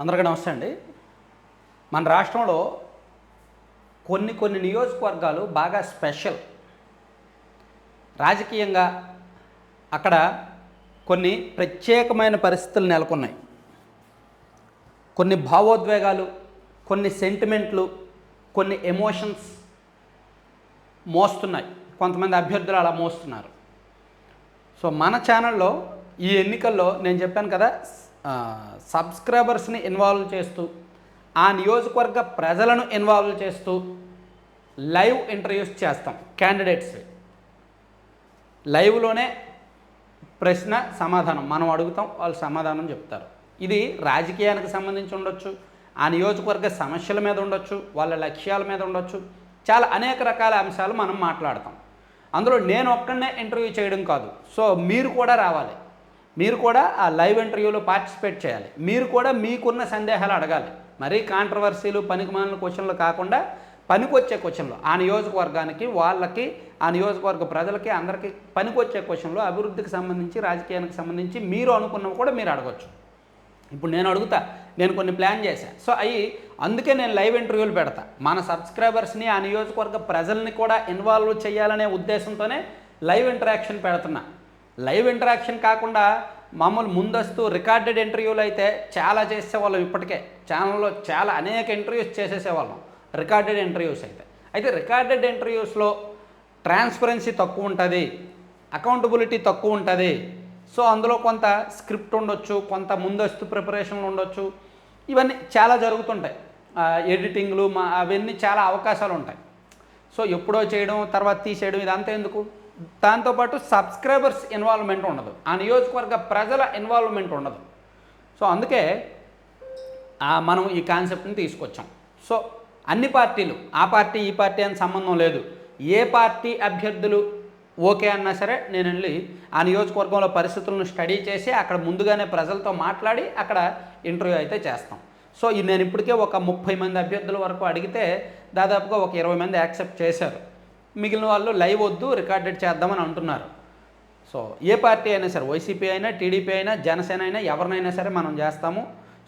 అందరికీ నమస్తే అండి. మన రాష్ట్రంలో కొన్ని కొన్ని నియోజకవర్గాలు బాగా స్పెషల్. రాజకీయంగా అక్కడ కొన్ని ప్రత్యేకమైన పరిస్థితులు నెలకొన్నాయి. కొన్ని భావోద్వేగాలు కొన్ని సెంటిమెంట్లు కొన్ని ఎమోషన్స్ మోస్తున్నాయి. కొంతమంది అభ్యర్థులు అలా మోస్తున్నారు. సో మన ఛానల్లో ఈ ఎన్నికల్లో నేను చెప్పాను కదా సబ్స్క్రైబర్స్ని ఇన్వాల్వ్ చేస్తూ ఆ నియోజకవర్గ ప్రజలను ఇన్వాల్వ్ చేస్తూ లైవ్ ఇంటర్వ్యూస్ చేస్తాం క్యాండిడేట్స్ లైవ్లోనే ప్రశ్న సమాధానం మనం అడుగుతాం వాళ్ళు సమాధానం చెప్తారు. ఇది రాజకీయానికి సంబంధించి ఉండొచ్చు ఆ నియోజకవర్గ సమస్యల మీద ఉండొచ్చు వాళ్ళ లక్ష్యాల మీద ఉండొచ్చు చాలా అనేక రకాల అంశాలు మనం మాట్లాడతాం. అందులో నేను ఒక్కడనే ఇంటర్వ్యూ చేయడం కాదు. సో మీరు కూడా రావాలి. మీరు కూడా ఆ లైవ్ ఇంటర్వ్యూలో పార్టిసిపేట్ చేయాలి. మీరు కూడా మీకున్న సందేహాలు అడగాలి. మరీ కాంట్రవర్సీలు పనికిమాలిన క్వశ్చన్లు కాకుండా పనికొచ్చే క్వశ్చన్లు. ఆ నియోజకవర్గానికి వాళ్ళకి ఆ నియోజకవర్గ ప్రజలకి అందరికీ పనికొచ్చే క్వశ్చన్లు అభివృద్ధికి సంబంధించి రాజకీయానికి సంబంధించి మీరు అనుకున్నవి కూడా మీరు అడగచ్చు. ఇప్పుడు నేను అడుగుతా నేను కొన్ని ప్లాన్ చేశాను సో అవి అందుకే నేను లైవ్ ఇంటర్వ్యూలు పెడతా. మన సబ్స్క్రైబర్స్ని ఆ నియోజకవర్గ ప్రజల్ని కూడా ఇన్వాల్వ్ చేయాలనే ఉద్దేశంతోనే లైవ్ ఇంటరాక్షన్ పెడుతున్నా. లైవ్ ఇంటరాక్షన్ కాకుండా మామూలు ముందస్తు రికార్డెడ్ ఇంటర్వ్యూలు అయితే చాలా చేసేవాళ్ళం ఇప్పటికే. ఛానల్లో చాలా అనేక ఇంటర్వ్యూస్ చేసేసేవాళ్ళం. రికార్డెడ్ ఇంటర్వ్యూస్ అయితే. అయితే రికార్డెడ్ ఇంటర్వ్యూస్లో ట్రాన్స్పరెన్సీ తక్కువ ఉంటుంది అకౌంటబిలిటీ తక్కువ ఉంటుంది. సో అందులో కొంత స్క్రిప్ట్ ఉండొచ్చు కొంత ముందస్తు ప్రిపరేషన్లు ఉండొచ్చు. ఇవన్నీ చాలా జరుగుతుంటాయి. ఎడిటింగ్లు మా అవన్నీ చాలా అవకాశాలు ఉంటాయి. సో ఎప్పుడో చేయడం తర్వాత తీసేయడం ఇదంతా ఎందుకు? దాంతోపాటు సబ్స్క్రైబర్స్ ఇన్వాల్వ్మెంట్ ఉండదు. ఆ నియోజకవర్గ ప్రజల ఇన్వాల్వ్మెంట్ ఉండదు. సో అందుకే మనం ఈ కాన్సెప్ట్ని తీసుకొచ్చాం. సో అన్ని పార్టీలు ఆ పార్టీ ఈ పార్టీ అని సంబంధం లేదు. ఏ పార్టీ అభ్యర్థులు ఓకే అన్నా సరే నేను వెళ్ళి ఆ నియోజకవర్గంలో పరిస్థితులను స్టడీ చేసి అక్కడ ముందుగానే ప్రజలతో మాట్లాడి అక్కడ ఇంటర్వ్యూ అయితే చేస్తాం. సో నేను ఇప్పటికే ఒక ముప్పై మంది అభ్యర్థుల వరకు అడిగితే దాదాపుగా ఒక ఇరవై మంది యాక్సెప్ట్ చేశారు. మిగిలిన వాళ్ళు లైవ్ వద్దు రికార్డెడ్ చేద్దామని అంటున్నారు. సో ఏ పార్టీ అయినా సరే వైసీపీ అయినా టీడీపీ అయినా జనసేన అయినా ఎవరినైనా సరే మనం చేస్తాము.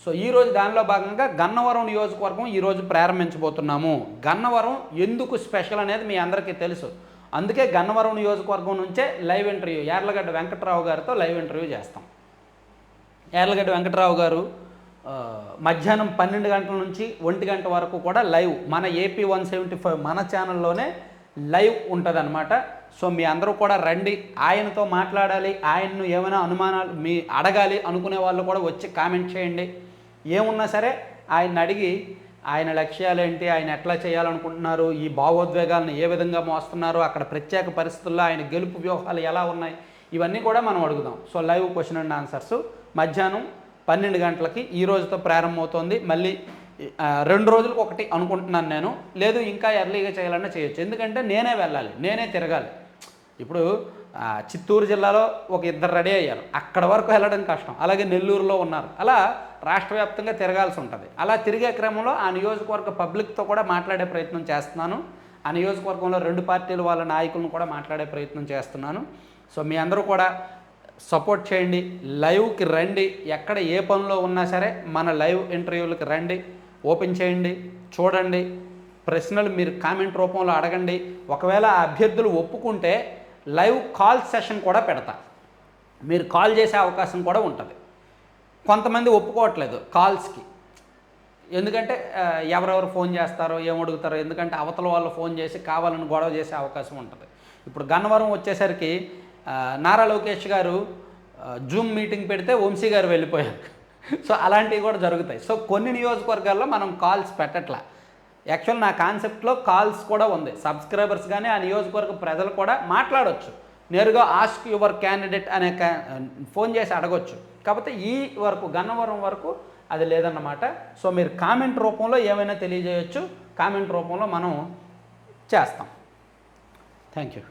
సో ఈరోజు దానిలో భాగంగా గన్నవరం నియోజకవర్గం ఈరోజు ప్రారంభించబోతున్నాము. గన్నవరం ఎందుకు స్పెషల్ అనేది మీ అందరికీ తెలుసు. అందుకే గన్నవరం నియోజకవర్గం నుంచే లైవ్ ఇంటర్వ్యూ యార్లగడ్డ వెంకట్రావు గారితో లైవ్ ఇంటర్వ్యూ చేస్తాం. యార్లగడ్డ వెంకట్రావు గారు మధ్యాహ్నం పన్నెండు గంటల నుంచి ఒంటి గంట వరకు కూడా లైవ్ మన ఏపీ వన్ సెవెంటీ ఫైవ్ మన ఛానల్లోనే లైవ్ ఉంటుందన్నమాట. సో మీ అందరూ కూడా రండి. ఆయనతో మాట్లాడాలి. ఆయన్ను ఏమైనా అనుమానాలు మీ అడగాలి అనుకునే వాళ్ళు కూడా వచ్చి కామెంట్ చేయండి. ఏమున్నా సరే ఆయన అడిగి ఆయన లక్ష్యాలు ఏంటి ఆయన ఎట్లా చేయాలనుకుంటున్నారు? ఈ భావోద్వేగాలను ఏ విధంగా మోస్తున్నారు? అక్కడ ప్రత్యేక పరిస్థితుల్లో ఆయన గెలుపు వ్యూహాలు ఎలా ఉన్నాయి? ఇవన్నీ కూడా మనం అడుగుదాం. So live question and answers. మధ్యాహ్నం పన్నెండు గంటలకి ఈ రోజుతో ప్రారంభమవుతోంది. మళ్ళీ రెండు రోజులకు ఒకటి అనుకుంటున్నాను నేను. లేదు ఇంకా ఎర్లీగా చేయాలన్నా చేయొచ్చు. ఎందుకంటే నేనే వెళ్ళాలి. నేనే తిరగాలి. ఇప్పుడు చిత్తూరు జిల్లాలో ఒక ఇద్దరు రెడీ అయ్యారు. అక్కడ వరకు వెళ్ళడం కష్టం. అలాగే నెల్లూరులో ఉన్నారు. అలా రాష్ట్ర వ్యాప్తంగా తిరగాల్సి ఉంటుంది. అలా తిరిగే క్రమంలో ఆ నియోజకవర్గ పబ్లిక్తో కూడా మాట్లాడే ప్రయత్నం చేస్తున్నాను. ఆ నియోజకవర్గంలో రెండు పార్టీలు వాళ్ళ నాయకులను కూడా మాట్లాడే ప్రయత్నం చేస్తున్నాను. సో మీ అందరూ కూడా సపోర్ట్ చేయండి. లైవ్కి రండి. ఎక్కడ ఏ పనిలో ఉన్నా సరే మన లైవ్ ఇంటర్వ్యూలకి రండి. ఓపెన్ చేయండి చూడండి. ప్రశ్నలు మీరు కామెంట్ రూపంలో అడగండి. ఒకవేళ ఆ అభ్యర్థులు ఒప్పుకుంటే లైవ్ కాల్ సెషన్ కూడా పెడతా. మీరు కాల్ చేసే అవకాశం కూడా ఉంటుంది. కొంతమంది ఒప్పుకోవట్లేదు కాల్స్కి. ఎందుకంటే ఎవరెవరు ఫోన్ చేస్తారో ఏమడుగుతారో ఎందుకంటే అవతల వాళ్ళు ఫోన్ చేసి కావాలని గొడవ చేసే అవకాశం ఉంటుంది. ఇప్పుడు గన్నవరం వచ్చేసరికి నారా లోకేష్ గారు జూమ్ మీటింగ్ పెడితే వంశీ గారు వెళ్ళిపోయారు. సో అలాంటివి కూడా జరుగుతాయి. సో కొన్ని నియోజకవర్గాల్లో మనం కాల్స్ పెట్టట్లా. యాక్చువల్ నా కాన్సెప్ట్లో కాల్స్ కూడా ఉంది. సబ్స్క్రైబర్స్ కానీ ఆ నియోజకవర్గ ప్రజలు కూడా మాట్లాడవచ్చు నేరుగా ఆస్క్ యువర్ క్యాండిడేట్ అనే కా- ఫోన్ చేసి అడగొచ్చు. కాకపోతే ఈ వరకు గన్నవరం వరకు అది లేదన్నమాట. సో మీరు కామెంట్ రూపంలో ఏమైనా తెలియజేయచ్చు. కామెంట్ రూపంలో మనం చేస్తాం. Thank you